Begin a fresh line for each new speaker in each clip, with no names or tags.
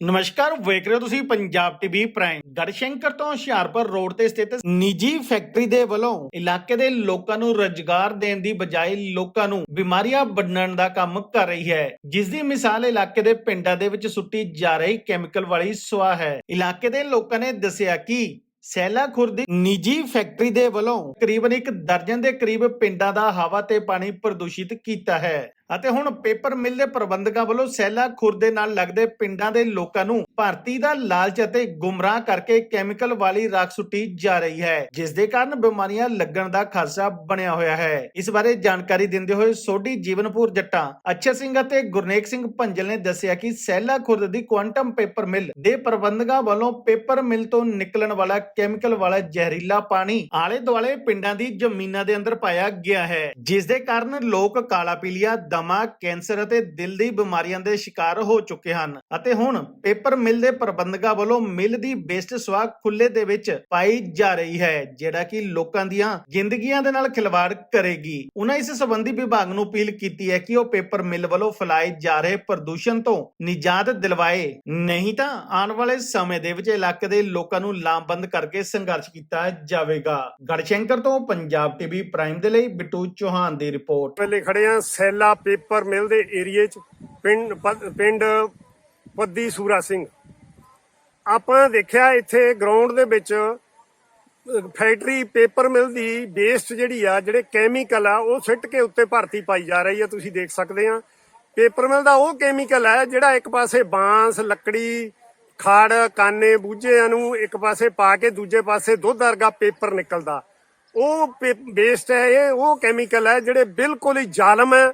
ਨਮਸਕਾਰ, ਵੇਖ ਰਹੇ ਹੋ ਤੁਸੀਂ ਪੰਜਾਬ ਟੀਵੀ ਪ੍ਰਾਈਮ। ਗੜਸ਼ੰਕਰ ਤੋਂ ਹੁਸ਼ਿਆਰਪੁਰ ਰੋਡ ਤੇ ਸਥਿਤ ਨਿੱਜੀ ਫੈਕਟਰੀ ਦੇ ਵੱਲੋਂ ਇਲਾਕੇ ਦੇ ਲੋਕਾਂ ਨੂੰ ਰੋਜ਼ਗਾਰ ਦੇਣ ਦੀ ਬਜਾਏ ਲੋਕਾਂ ਨੂੰ ਬਿਮਾਰੀਆਂ ਵੰਡਣ ਦਾ ਕੰਮ ਕਰ ਰਹੀ ਹੈ। ਜਿਸ ਦੀ ਮਿਸਾਲ ਇਲਾਕੇ ਦੇ ਪਿੰਡਾਂ ਦੇ ਵਿੱਚ ਸੁੱਟੀ ਜਾ ਰਹੀ ਕੈਮੀਕਲ ਵਾਲੀ ਸਵਾਹ ਹੈ। ਇਲਾਕੇ ਦੇ ਲੋਕਾਂ ਨੇ ਦੱਸਿਆ ਕਿ ਸੈਲਾ ਖੁਰਦੀ ਨਿੱਜੀ ਫੈਕਟਰੀ ਦੇ ਵੱਲੋਂ ਕਰੀਬਨ ਇੱਕ ਦਰਜਨ ਦੇ ਕਰੀਬ ਪਿੰਡਾਂ ਦਾ ਹਵਾ ਤੇ ਪਾਣੀ ਪ੍ਰਦੂਸ਼ਿਤ ਕੀਤਾ ਹੈ। ਅਤੇ ਹੁਣ ਪੇਪਰ ਮਿਲ ਦੇ ਪ੍ਰਬੰਧਕਾਂ ਵੱਲੋਂ ਸੈਲਾ ਖੁਰਦੇ ਨਾਲ ਲੱਗਦੇ ਪਿੰਡਾਂ ਦੇ ਲੋਕਾਂ ਨੂੰ ਭਾਰਤੀ ਦਾ ਲਾਲਚ ਅਤੇ ਗੁੰਮਰਾਹ ਕਰਕੇ ਕੈਮੀਕਲ ਵਾਲੀ ਰਾਖ ਸੁੱਟੀ ਜਾ ਰਹੀ ਹੈ, ਜਿਸ ਦੇ ਕਾਰਨ ਬਿਮਾਰੀਆਂ ਲੱਗਣ ਦਾ ਖਾਸਾ ਬਣਿਆ ਹੋਇਆ ਹੈ। ਇਸ ਬਾਰੇ ਜਾਣਕਾਰੀ ਦਿੰਦੇ ਹੋਏ ਸੋਢੀ ਜੀਵਨਪੁਰ ਜੱਟਾਂ ਅੱਛਾ ਸਿੰਘ ਅਤੇ ਗੁਰਨੇਕ ਸਿੰਘ ਭੰਜਲ ਨੇ ਦੱਸਿਆ ਕਿ ਸੈਲਾ ਖੁਰਦ ਦੀ ਕੁਆਂਟਮ ਪੇਪਰ ਮਿਲ ਦੇ ਪ੍ਰਬੰਧਕਾਂ ਵੱਲੋਂ ਪੇਪਰ ਮਿਲ ਤੋਂ ਨਿਕਲਣ ਵਾਲਾ ਕੈਮੀਕਲ ਵਾਲਾ ਜ਼ਹਿਰੀਲਾ ਪਾਣੀ ਆਲੇ ਦੁਆਲੇ ਪਿੰਡਾਂ ਦੀ ਜ਼ਮੀਨਾਂ ਦੇ ਅੰਦਰ ਪਾਇਆ ਗਿਆ ਹੈ, ਜਿਸ ਦੇ ਕਾਰਨ ਲੋਕ ਕਾਲਾ ਪੀਲੀਆ ਦਮਾ ਕੈਂਸਰ ਅਤੇ ਦਿਲ ਦੀ ਬਿਮਾਰੀਆਂ ਦੇ ਸ਼ਿਕਾਰ ਹੋ ਚੁੱਕੇ ਹਨ ਅਤੇ ਹੁਣ ਪੇਪਰ ਮਿਲ ਦੇ ਪ੍ਰਬੰਧਕਾਂ ਵੱਲੋਂ ਮਿਲ ਦੀ ਵੇਸਟ ਸਵਾਹ ਖੁੱਲੇ ਦੇ ਵਿੱਚ ਪਾਈ ਜਾ ਰਹੀ ਹੈ, ਜਿਹੜਾ ਕਿ ਲੋਕਾਂ ਦੀਆਂ ਜ਼ਿੰਦਗੀਆਂ ਦੇ ਨਾਲ ਖਿਲਵਾੜ ਕਰੇਗੀ। ਉਹਨਾਂ ਇਸ ਸੰਬੰਧੀ ਵਿਭਾਗ ਨੂੰ ਅਪੀਲ ਕੀਤੀ ਹੈ ਕਿ ਉਹ ਪੇਪਰ ਮਿਲ ਵੱਲੋਂ ਫੈਲਾਏ ਜਾ ਰਹੇ ਪ੍ਰਦੂਸ਼ਣ ਤੋਂ ਨਿਜਾਤ ਦਿਲਵਾਏ। ਨਹੀਂ ਤਾਂ ਆਉਣ ਵਾਲੇ ਸਮੇਂ ਦੇ ਵਿੱਚ ਇਲਾਕੇ ਦੇ ਲੋਕਾਂ ਨੂੰ ਲਾਮਬੰਦ ਕਰਕੇ ਸੰਘਰਸ਼ ਕੀਤਾ ਜਾਵੇਗਾ। ਗੜਸ਼ੰਕਰ ਤੋਂ ਪੰਜਾਬ ਟੀਵੀ ਪ੍ਰਾਈਮ ਦੇ ਲਈ ਬਿੱਟੂ ਚੌਹਾਨ ਦੀ ਰਿਪੋਰਟ।
ਵੇਲੇ ਖੜੇ ਆ ਸੈਲਾ ਪੇਪਰ ਮਿਲ ਦੇ ਏਰੀਏ 'ਚ, ਪਿੰਡ ਪਿੰਡ ਪੱਦੀ ਸੂਰਾ ਸਿੰਘ। ਆਪਾਂ ਦੇਖਿਆ ਇੱਥੇ ਗਰਾਊਂਡ ਦੇ ਵਿੱਚ ਫੈਕਟਰੀ ਪੇਪਰ ਮਿਲ ਦੀ ਵੇਸਟ ਜਿਹੜੀ ਆ, ਜਿਹੜੇ ਕੈਮੀਕਲ ਆ, ਉਹ ਸਿੱਟ ਕੇ ਉੱਤੇ ਭਰਤੀ ਪਾਈ ਜਾ ਰਹੀ ਆ, ਤੁਸੀਂ ਦੇਖ ਸਕਦੇ ਆ। ਪੇਪਰ ਮਿਲ ਦਾ ਉਹ ਕੈਮੀਕਲ ਹੈ ਜਿਹੜਾ ਇੱਕ ਪਾਸੇ ਬਾਂਸ, ਲੱਕੜੀ, ਖਾੜ, ਕਾਨੇ ਬੂਝਿਆਂ ਨੂੰ ਇੱਕ ਪਾਸੇ ਪਾ ਕੇ ਦੂਜੇ ਪਾਸੇ ਦੁੱਧ ਵਰਗਾ ਪੇਪਰ ਨਿਕਲਦਾ। ਉਹ ਵੇਸਟ ਹੈ ਇਹ, ਉਹ ਕੈਮੀਕਲ ਹੈ ਜਿਹੜੇ ਬਿਲਕੁਲ ਹੀ ਜ਼ਾਲਮ ਹੈ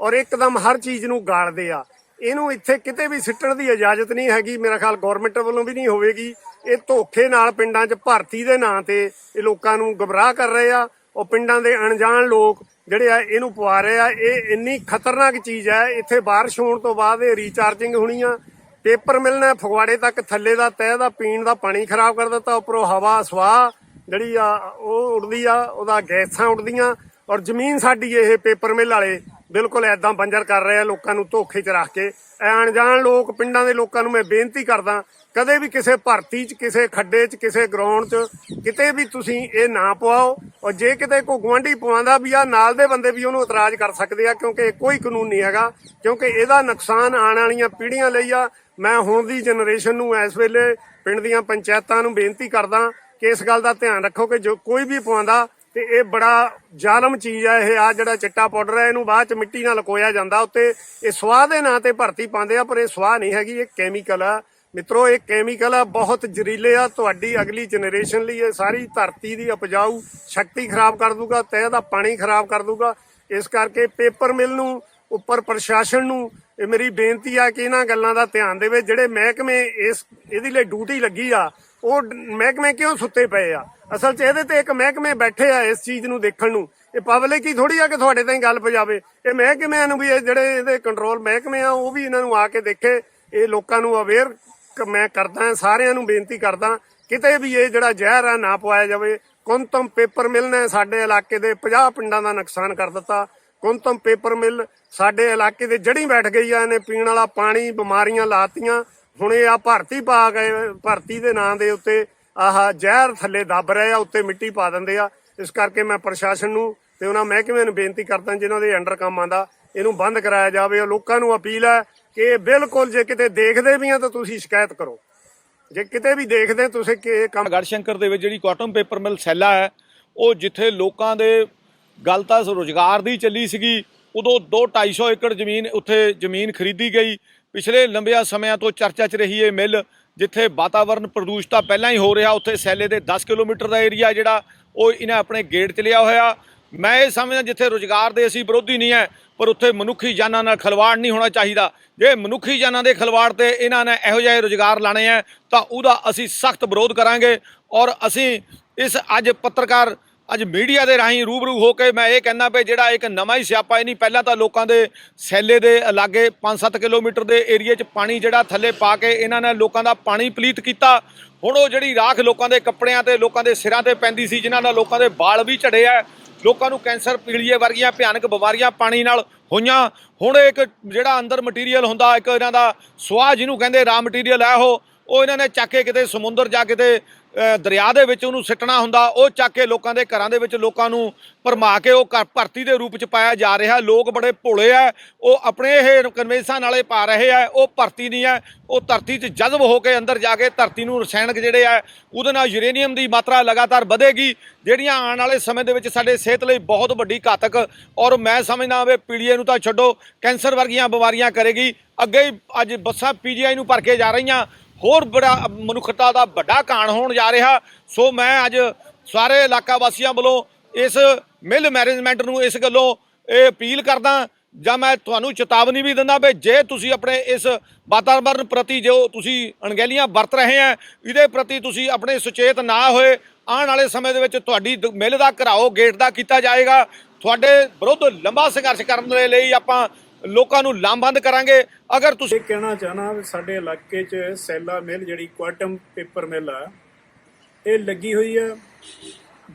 ਔਰ ਇੱਕਦਮ ਹਰ ਚੀਜ਼ ਨੂੰ ਗਾਲਦੇ ਆ। ਇਹਨੂੰ ਇੱਥੇ ਕਿਤੇ ਵੀ ਸਿੱਟਣ ਦੀ ਇਜਾਜ਼ਤ ਨਹੀਂ ਹੈਗੀ। ਮੇਰਾ ਖਿਆਲ ਗਵਰਨਮੈਂਟ ਵੱਲੋਂ ਵੀ ਨਹੀਂ ਹੋਵੇਗੀ। ਇਹ ਧੋਖੇ ਨਾਲ ਪਿੰਡਾਂ 'ਚ ਭਰਤੀ ਦੇ ਨਾਂ ਤੇ ਇਹ ਲੋਕਾਂ ਨੂੰ ਗਮਰਾਹ ਕਰ ਰਹੇ ਆ। ਉਹ ਪਿੰਡਾਂ ਦੇ ਅਣਜਾਣ ਲੋਕ ਜਿਹੜੇ ਆ, ਇਹਨੂੰ ਪਵਾ ਰਹੇ ਆ। ਇਹ ਇੰਨੀ ਖਤਰਨਾਕ ਚੀਜ਼ ਹੈ। ਇੱਥੇ ਬਾਰਿਸ਼ ਹੋਣ ਤੋਂ ਬਾਅਦ ਇਹ ਰੀਚਾਰਜਿੰਗ ਹੋਣੀ ਆ ਪੇਪਰ ਮਿਲਣਾ ਫਗਵਾੜੇ ਤੱਕ ਥੱਲੇ ਦਾ ਤਹਿ ਦਾ ਪੀਣ ਦਾ ਪਾਣੀ ਖਰਾਬ ਕਰ ਦਿੱਤਾ। ਉੱਪਰੋਂ ਹਵਾ, ਸਵਾਹ ਜਿਹੜੀ ਆ, ਉਹ ਉੱਡਦੀ ਆ। ਉਹਦਾ ਗੈਸਾਂ ਉੱਡਦੀਆਂ। ਔਰ ਜ਼ਮੀਨ ਸਾਡੀ ਇਹ ਪੇਪਰ ਮਿਲ ਵਾਲੇ ਬਿਲਕੁਲ ਐਦਾਂ ਬੰਜਰ ਕਰ ਰਹੇ ਆ ਲੋਕਾਂ ਨੂੰ ਧੋਖੇ 'ਚ ਰੱਖ ਕੇ। ਐ ਅਣਜਾਣ ਲੋਕ, ਪਿੰਡਾਂ ਦੇ ਲੋਕਾਂ ਨੂੰ ਮੈਂ ਬੇਨਤੀ ਕਰਦਾ, ਕਦੇ ਵੀ ਕਿਸੇ ਭਰਤੀ 'ਚ, ਕਿਸੇ ਖੱਡੇ 'ਚ, ਕਿਸੇ ਗਰਾਊਂਡ 'ਚ ਕਿਤੇ ਵੀ ਤੁਸੀਂ ਇਹ ਨਾ ਪਵਾਓ। ਔਰ ਜੇ ਕਿਤੇ ਕੋਈ ਗਵਾਂਢੀ ਪਵਾਉਂਦਾ ਵੀ ਆ, ਨਾਲ ਦੇ ਬੰਦੇ ਵੀ ਉਹਨੂੰ ਇਤਰਾਜ਼ ਕਰ ਸਕਦੇ ਆ, ਕਿਉਂਕਿ ਇਹ ਕੋਈ ਕਾਨੂੰਨ ਨਹੀਂ ਹੈਗਾ, ਕਿਉਂਕਿ ਇਹਦਾ ਨੁਕਸਾਨ ਆਉਣ ਵਾਲੀਆਂ ਪੀੜ੍ਹੀਆਂ ਲਈ ਆ। ਮੈਂ ਹੁਣ ਦੀ ਜਨਰੇਸ਼ਨ ਨੂੰ ਇਸ ਵੇਲੇ ਪਿੰਡ ਦੀਆਂ ਪੰਚਾਇਤਾਂ ਨੂੰ ਬੇਨਤੀ ਕਰਦਾ ਕਿ ਇਸ ਗੱਲ ਦਾ ਧਿਆਨ ਰੱਖੋ ਕਿ ਜੋ ਕੋਈ ਵੀ ਪਵਾਉਂਦਾ ਤੇ ਇਹ ਬੜਾ ਜ਼ਾਲਮ ਚੀਜ਼ ਆ, ਇਹ ਆ ਜਿਹੜਾ ਚਿੱਟਾ ਪਾਊਡਰ ਹੈ ਇਹਨੂੰ ਬਾਅਦ ਚ ਮਿੱਟੀ ਨਾਲ ਲਕੋਇਆ ਜਾਂਦਾ ਉੱਤੇ। ਇਹ ਸਵਾਹ ਦੇ ਨਾਂ ਤੇ ਭਰਤੀ ਪਾਉਂਦੇ ਆ, ਪਰ ਇਹ ਸਵਾਹ ਨਹੀਂ ਹੈਗੀ, ਇਹ ਕੈਮੀਕਲ ਆ। ਮਿੱਤਰੋ, ਇਹ ਕੈਮੀਕਲ ਆ, ਬਹੁਤ ਜ਼ਹਿਰੀਲੇ ਆ। ਤੁਹਾਡੀ ਅਗਲੀ ਜਨਰੇਸ਼ਨ ਲਈ ਇਹ ਸਾਰੀ ਧਰਤੀ ਦੀ ਉਪਜਾਊ ਸ਼ਕਤੀ ਖਰਾਬ ਕਰ ਦੂਗਾ, ਤਹਿ ਦਾ ਪਾਣੀ ਖਰਾਬ ਕਰ ਦੂਗਾ। ਇਸ ਕਰਕੇ ਪੇਪਰ ਮਿਲ ਨੂੰ, ਉੱਪਰ ਪ੍ਰਸ਼ਾਸਨ ਨੂੰ ਇਹ ਮੇਰੀ ਬੇਨਤੀ ਆ ਕਿ ਇਹਨਾਂ ਗੱਲਾਂ ਦਾ ਧਿਆਨ ਦੇਵੇ। ਜਿਹੜੇ ਮਹਿਕਮੇ ਇਸ, ਇਹਦੇ ਲਈ ਡਿਊਟੀ ਲੱਗੀ ਆ ਉਹ ਮਹਿਕਮੇ ਕਿਉਂ ਸੁੱਤੇ ਪਏ ਆ? ਅਸਲ 'ਚ ਇਹਦੇ ਤੇ ਇੱਕ ਮਹਿਕਮੇ ਬੈਠੇ ਆ ਇਸ ਚੀਜ਼ ਨੂੰ ਦੇਖਣ ਨੂੰ। ਇਹ ਪਬਲਿਕ ਹੀ ਥੋੜੀ ਆ ਕਿ ਤੁਹਾਡੇ ਤਾਈਂ ਗੱਲ ਪਜਾਵੇ। ਇਹ ਮਹਿਕਮਿਆਂ ਨੂੰ ਵੀ ਇਹ ਜਿਹੜੇ ਇਹਦੇ ਕੰਟਰੋਲ ਮਹਿਕਮੇ ਆ, ਉਹ ਵੀ ਇਹਨਾਂ ਨੂੰ ਆ ਕੇ ਦੇਖੇ। ਇਹ ਲੋਕਾਂ ਨੂੰ ਅਵੇਅਰ ਮੈਂ ਕਰਦਾ, ਸਾਰਿਆਂ ਨੂੰ ਬੇਨਤੀ ਕਰਦਾ, ਕਿਤੇ ਵੀ ਇਹ ਜਿਹੜਾ ਜ਼ਹਿਰ ਆ ਨਾ ਪਵਾਇਆ ਜਾਵੇ। ਕੁੰਤਮ ਪੇਪਰ ਮਿਲਣਾ ਸਾਡੇ ਇਲਾਕੇ ਦੇ 50 ਪਿੰਡਾਂ ਦਾ ਨੁਕਸਾਨ ਕਰ ਦਿੱਤਾ। ਕੁੰਤਮ ਪੇਪਰ ਮਿਲ ਸਾਡੇ ਇਲਾਕੇ ਦੇ ਜੜੀ ਬੈਠ ਗਈ ਆ, ਇਹਨੇ ਪੀਣ ਵਾਲਾ ਪਾਣੀ ਬਿਮਾਰੀਆਂ ਲਾਤੀਆਂ। ਹੁਣ ਇਹ ਆ ਭਰਤੀ ਪਾ ਕੇ, ਭਰਤੀ ਦੇ ਨਾਂ ਦੇ ਉੱਤੇ ਆਹ ਜ਼ਹਿਰ ਥੱਲੇ ਦੱਬ ਰਹੇ ਆ, ਉੱਤੇ ਮਿੱਟੀ ਪਾ ਦਿੰਦੇ ਆ। ਇਸ ਕਰਕੇ ਮੈਂ ਪ੍ਰਸ਼ਾਸਨ ਨੂੰ ਤੇ ਉਹਨਾਂ ਮਹਿਕਮੇ ਨੂੰ ਬੇਨਤੀ ਕਰਦਾ ਜਿਨ੍ਹਾਂ ਦੇ ਅੰਡਰ ਕੰਮ ਆਂਦਾ ਇਹਨੂੰ ਬੰਦ ਕਰਾਇਆ ਜਾਵੇ। ਲੋਕਾਂ ਨੂੰ ਅਪੀਲ ਹੈ ਕਿ ਬਿਲਕੁਲ ਜੇ ਕਿਤੇ ਦੇਖਦੇ ਵੀ ਆ ਤਾਂ ਤੁਸੀਂ ਸ਼ਿਕਾਇਤ ਕਰੋ। ਜੇ ਕਿਤੇ ਵੀ ਦੇਖਦੇ ਤੁਸੀਂ ਕਿ ਇਹ ਕੰਮ
ਗੜਸ਼ੰਕਰ ਦੇ ਵਿੱਚ ਜਿਹੜੀ ਕਾਟਨ ਪੇਪਰ ਮਿਲ ਸੈਲਾ ਹੈ, ਉਹ ਜਿੱਥੇ ਲੋਕਾਂ ਦੇ ਗੱਲ ਤਾਂ ਰੋਜ਼ਗਾਰ ਦੀ ਚੱਲੀ ਸੀਗੀ, ਉਦੋਂ 2 250 ਏਕੜ ਜ਼ਮੀਨ ਉੱਥੇ ਜ਼ਮੀਨ ਖਰੀਦੀ ਗਈ। ਪਿਛਲੇ ਲੰਬਿਆਂ ਸਮਿਆਂ ਤੋਂ ਚਰਚਾ 'ਚ ਰਹੀ ਇਹ ਮਿੱਲ, ਜਿੱਥੇ ਵਾਤਾਵਰਣ ਪ੍ਰਦੂਸ਼ਿਤ ਤਾਂ ਪਹਿਲਾਂ ਹੀ ਹੋ ਰਿਹਾ, ਉੱਥੇ ਸੈਲੇ ਦੇ 10 ਕਿਲੋਮੀਟਰ ਦਾ ਏਰੀਆ ਜਿਹੜਾ, ਉਹ ਇਹਨਾਂ ਆਪਣੇ ਗੇਟ 'ਚ ਲਿਆ ਹੋਇਆ। ਮੈਂ ਇਹ ਸਮਝਦਾ ਜਿੱਥੇ ਰੋਜ਼ਗਾਰ ਦੇ ਅਸੀਂ ਵਿਰੋਧੀ ਨਹੀਂ ਹੈ ਪਰ ਉੱਥੇ ਮਨੁੱਖੀ ਜਾਨਾਂ ਨਾਲ ਖਲਵਾੜ ਨਹੀਂ ਹੋਣਾ ਚਾਹੀਦਾ। ਜੇ ਮਨੁੱਖੀ ਜਾਨਾਂ ਦੇ ਖਲਵਾੜ ਤੇ ਇਹਨਾਂ ਨੇ ਇਹੋ ਜਿਹੇ ਰੋਜ਼ਗਾਰ ਲਾਣੇ ਆ ਤਾਂ ਉਹਦਾ ਅਸੀਂ ਸਖਤ ਵਿਰੋਧ ਕਰਾਂਗੇ ਔਰ ਅਸੀਂ ਇਸ ਅੱਜ ਪੱਤਰਕਾਰ ਅੱਜ ਮੀਡੀਆ ਦੇ ਰਾਹੀਂ ਰੂਬਰੂ ਹੋ ਕੇ ਮੈਂ ਇਹ ਕਹਿੰਦਾ ਵੀ ਜਿਹੜਾ ਇੱਕ ਨਵਾਂ ਹੀ ਸਿਆਪਾ ਇਹ ਨਹੀਂ, ਪਹਿਲਾਂ ਤਾਂ ਲੋਕਾਂ ਦੇ ਸੈਲੇ ਦੇ ਲਾਗੇ 5-7 ਕਿਲੋਮੀਟਰ ਦੇ ਏਰੀਏ 'ਚ ਪਾਣੀ ਜਿਹੜਾ ਥੱਲੇ ਪਾ ਕੇ ਇਹਨਾਂ ਨੇ ਲੋਕਾਂ ਦਾ ਪਾਣੀ ਪਲੀਤ ਕੀਤਾ। ਹੁਣ ਉਹ ਜਿਹੜੀ ਰਾਖ ਲੋਕਾਂ ਦੇ ਕੱਪੜਿਆਂ ਤੇ, ਲੋਕਾਂ ਦੇ ਸਿਰਾਂ ਤੇ ਪੈਂਦੀ ਸੀ, ਜਿਨ੍ਹਾਂ ਨਾਲ ਲੋਕਾਂ ਦੇ ਵਾਲ ਵੀ ਝੜੇ ਆ, ਲੋਕਾਂ ਨੂੰ ਕੈਂਸਰ, ਪੀਲੀਏ ਵਰਗੀਆਂ ਭਿਆਨਕ ਬਿਮਾਰੀਆਂ ਪਾਣੀ ਨਾਲ ਹੋਈਆਂ। ਹੁਣ ਇੱਕ ਜਿਹੜਾ ਅੰਦਰ ਮਟੀਰੀਅਲ ਹੁੰਦਾ, ਇੱਕ ਇਹਨਾਂ ਦਾ ਸਵਾਹ ਜਿਹਨੂੰ ਕਹਿੰਦੇ ਰਾ ਮਟੀਰੀਅਲ ਹੈ ਉਹ ਉਹ ਇਹਨਾਂ ਨੇ ਚੱਕ ਕੇ ਕਿਤੇ ਸਮੁੰਦਰ ਜਾ ਕਿਤੇ ਅ, ਦਰਿਆ ਦੇ ਵਿੱਚ ਉਹਨੂੰ ਸਿੱਟਣਾ ਹੁੰਦਾ ਉਹ ਚੱਕ ਕੇ ਲੋਕਾਂ ਦੇ ਘਰਾਂ ਦੇ ਵਿੱਚ ਲੋਕਾਂ ਨੂੰ ਭਰਮਾ ਕੇ ਉਹ ਘਰ ਭਰਤੀ ਦੇ ਰੂਪ ਚ ਪਾਇਆ ਜਾ ਰਿਹਾ। ਲੋਕ ਬੜੇ ਭੋਲੇ ਆ ਉਹ ਆਪਣੇ ਇਹ ਕਨਵੇਂਸਾਂ ਨਾਲੇ ਪਾ ਰਹੇ ਆ ਉਹ ਭਰਤੀ ਨਹੀਂ ਹੈ ਉਹ ਧਰਤੀ 'ਚ ਜਜ਼ਬ ਹੋ ਕੇ ਅੰਦਰ ਜਾ ਕੇ ਧਰਤੀ ਨੂੰ ਰਸਾਇਣਕ ਜਿਹੜੇ ਆ ਉਹਦੇ ਨਾਲ ਯੂਰੇਨੀਅਮ ਦੀ ਮਾਤਰਾ ਲਗਾਤਾਰ ਵਧੇਗੀ। ਜਿਹੜੀਆਂ ਆਉਣ ਵਾਲੇ ਸਮੇਂ ਦੇ ਵਿੱਚ ਸਾਡੇ ਸਿਹਤ ਲਈ ਬਹੁਤ ਵੱਡੀ ਘਾਤਕ ਔਰ ਮੈਂ ਸਮਝਦਾ ਵੇ ਪੀੜੀਏ ਨੂੰ ਤਾਂ ਛੱਡੋ ਕੈਂਸਰ ਵਰਗੀਆਂ ਬਿਮਾਰੀਆਂ ਕਰੇਗੀ। ਅੱਗੇ ਹੀ ਅੱਜ ਬੱਸਾਂ ਪੀਜੀਆਈ ਨੂੰ ਭਰ ਕੇ ਜਾ ਰਹੀਆਂ ਹੋਰ ਬੜਾ ਮਨੁੱਖਤਾ ਦਾ ਵੱਡਾ ਕਾਣ ਹੋਣ ਜਾ ਰਿਹਾ। ਸੋ ਮੈਂ ਅੱਜ ਸਾਰੇ ਇਲਾਕਾ ਵਾਸੀਆਂ ਵੱਲੋਂ ਇਸ ਮਿਲ ਮੈਨੇਜਮੈਂਟ ਨੂੰ ਇਸ ਗੱਲੋਂ ਇਹ ਅਪੀਲ ਕਰਦਾ ਜਾਂ ਮੈਂ ਤੁਹਾਨੂੰ ਚੇਤਾਵਨੀ ਵੀ ਦਿੰਦਾ ਵੀ ਜੇ ਤੁਸੀਂ ਆਪਣੇ ਇਸ ਵਾਤਾਵਰਣ ਪ੍ਰਤੀ ਜੋ ਤੁਸੀਂ ਅਣਗਹਿਲੀਆਂ ਵਰਤ ਰਹੇ ਆ, ਇਹਦੇ ਪ੍ਰਤੀ ਤੁਸੀਂ ਆਪਣੇ ਸੁਚੇਤ ਨਾ ਹੋਏ, ਆਉਣ ਵਾਲੇ ਸਮੇਂ ਦੇ ਵਿੱਚ ਤੁਹਾਡੀ ਦ- ਮਿਲ ਦਾ ਘਰਾਓ ਗੇਟ ਦਾ ਕੀਤਾ ਜਾਏਗਾ। ਤੁਹਾਡੇ ਵਿਰੁੱਧ ਲੰਬਾ ਸੰਘਰਸ਼ ਕਰਨ ਦੇ ਲਈ ਆਪਾਂ ਲੋਕਾਂ ਨੂੰ ਲਾਮਬੰਦ ਕਰਾਂਗੇ। ਅਗਰ ਤੁਸੀਂ
ਇਹ ਕਹਿਣਾ ਚਾਹਨਾ ਵੀ ਸਾਡੇ ਇਲਾਕੇ 'ਚ ਸੈਲਾ ਮਿਲ, ਜਿਹੜੀ ਕੁਆਟਮ ਪੇਪਰ ਮਿਲ ਆ, ਇਹ ਲੱਗੀ ਹੋਈ ਆ।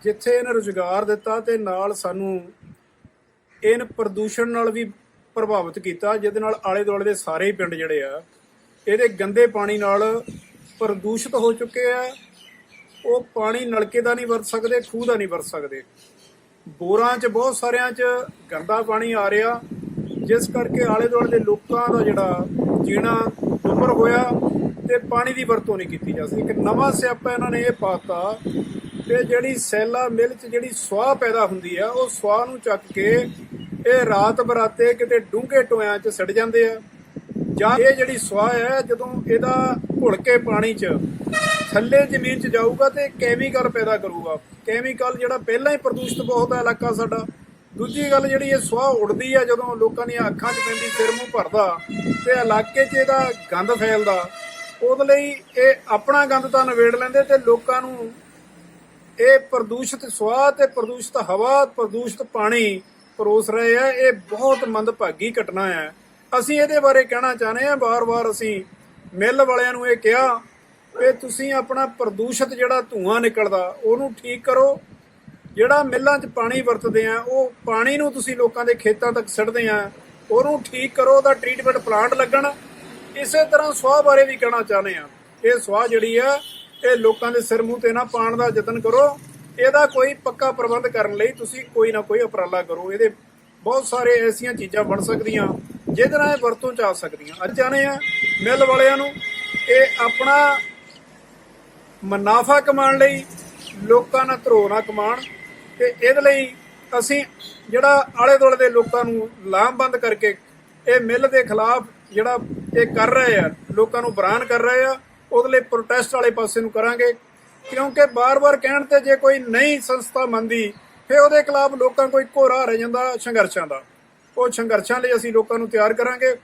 ਜਿੱਥੇ ਇਹਨੇ ਰੁਜ਼ਗਾਰ ਦਿੱਤਾ ਤੇ ਨਾਲ ਸਾਨੂੰ ਇਹਨ ਪ੍ਰਦੂਸ਼ਣ ਨਾਲ ਵੀ ਪ੍ਰਭਾਵਿਤ ਕੀਤਾ, ਜਿਹਦੇ ਨਾਲ ਆਲੇ ਦੁਆਲੇ ਦੇ ਸਾਰੇ ਪਿੰਡ ਜਿਹੜੇ ਆ, ਇਹਦੇ ਗੰਦੇ ਪਾਣੀ ਨਾਲ ਪ੍ਰਦੂਸ਼ਿਤ ਹੋ ਚੁੱਕੇ ਆ। ਉਹ ਪਾਣੀ ਨਲਕੇ ਦਾ ਨਹੀਂ ਵਰਤ ਸਕਦੇ, ਖੂਹ ਦਾ ਨਹੀਂ ਵਰਤ ਸਕਦੇ। ਬੋਰਾਂ 'ਚ, ਬਹੁਤ ਸਾਰਿਆਂ 'ਚ ਗੰਦਾ ਪਾਣੀ ਆ ਰਿਹਾ। ਜਿਸ ਕਰਕੇ ਆਲੇ ਦੁਆਲੇ ਦੇ ਲੋਕਾਂ ਦਾ ਜਿਹੜਾ ਜੀਣਾ ਦੁੱਭਰ ਹੋਇਆ ਤੇ ਪਾਣੀ ਦੀ ਵਰਤੋਂ ਨਹੀਂ ਕੀਤੀ ਜਾ ਸਕਦੀ ਇੱਕ ਨਵਾਂ ਸਿਆਪਾ ਇਹਨਾਂ ਨੇ ਇਹ ਪਾਤਾ ਕਿ ਜਿਹੜੀ ਸੈਲਾ ਮਿਲ 'ਚ ਜਿਹੜੀ ਸਵਾਹ ਪੈਦਾ ਹੁੰਦੀ ਆ, ਉਹ ਸਵਾਹ ਨੂੰ ਚੱਕ ਕੇ ਇਹ ਰਾਤ ਬਰਾਤੇ ਕਿਤੇ ਡੂੰਘੇ ਟੋਇਆਂ 'ਚ ਸੜ ਜਾਂਦੇ ਆ। ਜਾਂ ਇਹ ਜਿਹੜੀ ਸਵਾਹ ਹੈ, ਜਦੋਂ ਇਹਦਾ ਘੁਲ ਕੇ ਪਾਣੀ 'ਚ ਥੱਲੇ ਜ਼ਮੀਨ 'ਚ ਜਾਊਗਾ ਤੇ ਕੈਮੀਕਲ ਪੈਦਾ ਕਰੂਗਾ। ਕੈਮੀਕਲ ਜਿਹੜਾ ਪਹਿਲਾਂ ਹੀ ਪ੍ਰਦੂਸ਼ਿਤ ਬਹੁਤ ਹੈ ਇਲਾਕਾ ਸਾਡਾ ਦੂਜੀ ਗੱਲ ਜਿਹੜੀ ਇਹ ਸਵਾਹ ਉੱਡਦੀ ਆ ਜਦੋਂ ਲੋਕਾਂ ਦੀਆਂ ਅੱਖਾਂ 'ਚ ਪੈਂਦੀ ਸਿਰ ਮੂੰਹ ਭਰਦਾ ਤੇ ਇਲਾਕੇ 'ਚ ਇਹਦਾ ਗੰਦ ਫੈਲਦਾ, ਉਹਦੇ ਲਈ ਇਹ ਆਪਣਾ ਗੰਦ ਤਾਂ ਨਵੇੜ ਲੈਂਦੇ ਤੇ ਲੋਕਾਂ ਨੂੰ ਇਹ ਪ੍ਰਦੂਸ਼ਿਤ ਸਵਾਹ ਤੇ ਪ੍ਰਦੂਸ਼ਿਤ ਹਵਾ, ਪ੍ਰਦੂਸ਼ਿਤ ਪਾਣੀ ਪਰੋਸ ਰਹੇ ਆ, ਇਹ ਬਹੁਤ ਮੰਦਭਾਗੀ ਘਟਨਾ ਹੈ ਅਸੀਂ ਇਹਦੇ ਬਾਰੇ ਕਹਿਣਾ ਚਾਹੁੰਦੇ ਆ ਬਾਰ-ਬਾਰ ਅਸੀਂ ਮਿੱਲ ਵਾਲਿਆਂ ਨੂੰ ਇਹ ਕਿਹਾ ਕਿ ਤੁਸੀਂ ਆਪਣਾ ਪ੍ਰਦੂਸ਼ਿਤ ਜਿਹੜਾ ਧੂਆਂ ਨਿਕਲਦਾ, ਉਹਨੂੰ ਠੀਕ ਕਰੋ ਜਿਹੜਾ ਮਿੱਲਾਂ 'ਚ ਪਾਣੀ ਵਰਤਦੇ ਆ, ਉਹ ਪਾਣੀ ਨੂੰ ਤੁਸੀਂ ਲੋਕਾਂ ਦੇ ਖੇਤਾਂ ਤੱਕ ਸਿੱਟਦੇ ਆ, ਉਹਨੂੰ ਠੀਕ ਕਰੋ, ਉਹਦਾ ਟ੍ਰੀਟਮੈਂਟ ਪਲਾਂਟ ਲੱਗਣ। ਇਸੇ ਤਰ੍ਹਾਂ ਸਵਾਹ ਬਾਰੇ ਵੀ ਕਹਿਣਾ ਚਾਹੁੰਦੇ ਆ। ਇਹ ਸਵਾਹ ਜਿਹੜੀ ਆ, ਇਹ ਲੋਕਾਂ ਦੇ ਸਿਰ ਮੂੰਹ ਤੇ ਨਾ ਪਾਣ ਦਾ ਯਤਨ ਕਰੋ। ਇਹਦਾ ਕੋਈ ਪੱਕਾ ਪ੍ਰਬੰਧ ਕਰਨ ਲਈ ਤੁਸੀਂ ਕੋਈ ਨਾ ਕੋਈ ਉਪਰਾਲਾ ਕਰੋ। ਇਹਦੇ ਬਹੁਤ ਸਾਰੇ ਐਸੀਆਂ ਚੀਜ਼ਾਂ ਬਣ ਸਕਦੀਆਂ, ਜਿਹਦੇ ਨਾਲ ਇਹ ਵਰਤੋਂ ਚ ਆ ਸਕਦੀਆਂ। ਅੱਜ ਜਾਣੇ ਆ ਮਿੱਲ ਵਾਲਿਆਂ ਨੂੰ, ਇਹ ਆਪਣਾ ਮੁਨਾਫਾ ਕਮਾਉਣ ਲਈ, ਲੋਕਾਂ ਨਾਲ ਧਰੋ ਨਾ ਕਮਾਉਣ। ਤੇ ਇਹਦੇ ਲਈ ਅਸੀਂ ਜਿਹੜਾ ਆਲੇ ਦੁਆਲੇ ਦੇ ਲੋਕਾਂ ਨੂੰ ਲਾਮਬੰਦ ਕਰਕੇ ਇਹ ਮਿੱਲ ਦੇ ਖਿਲਾਫ ਜਿਹੜਾ ਇਹ ਕਰ ਰਹੇ ਆ, ਲੋਕਾਂ ਨੂੰ ਬਰਾਨ ਕਰ ਰਹੇ ਆ, ਉਹਦੇ ਲਈ ਪ੍ਰੋਟੈਸਟ ਵਾਲੇ ਪਾਸੇ ਨੂੰ ਕਰਾਂਗੇ। ਕਿਉਂਕਿ ਬਾਰ-ਬਾਰ ਕਹਿਣ ਤੇ ਜੇ ਕੋਈ ਨਹੀਂ ਸੰਸਥਾ ਮੰਨਦੀ, ਫਿਰ ਉਹਦੇ ਖਿਲਾਫ ਲੋਕਾਂ ਕੋਈ ਘੋਰਾ ਰਹਿ ਜਾਂਦਾ ਸੰਘਰਸ਼ਾਂ ਦਾ। ਉਹ ਸੰਘਰਸ਼ਾਂ ਲਈ ਅਸੀਂ ਲੋਕਾਂ ਨੂੰ ਤਿਆਰ ਕਰਾਂਗੇ।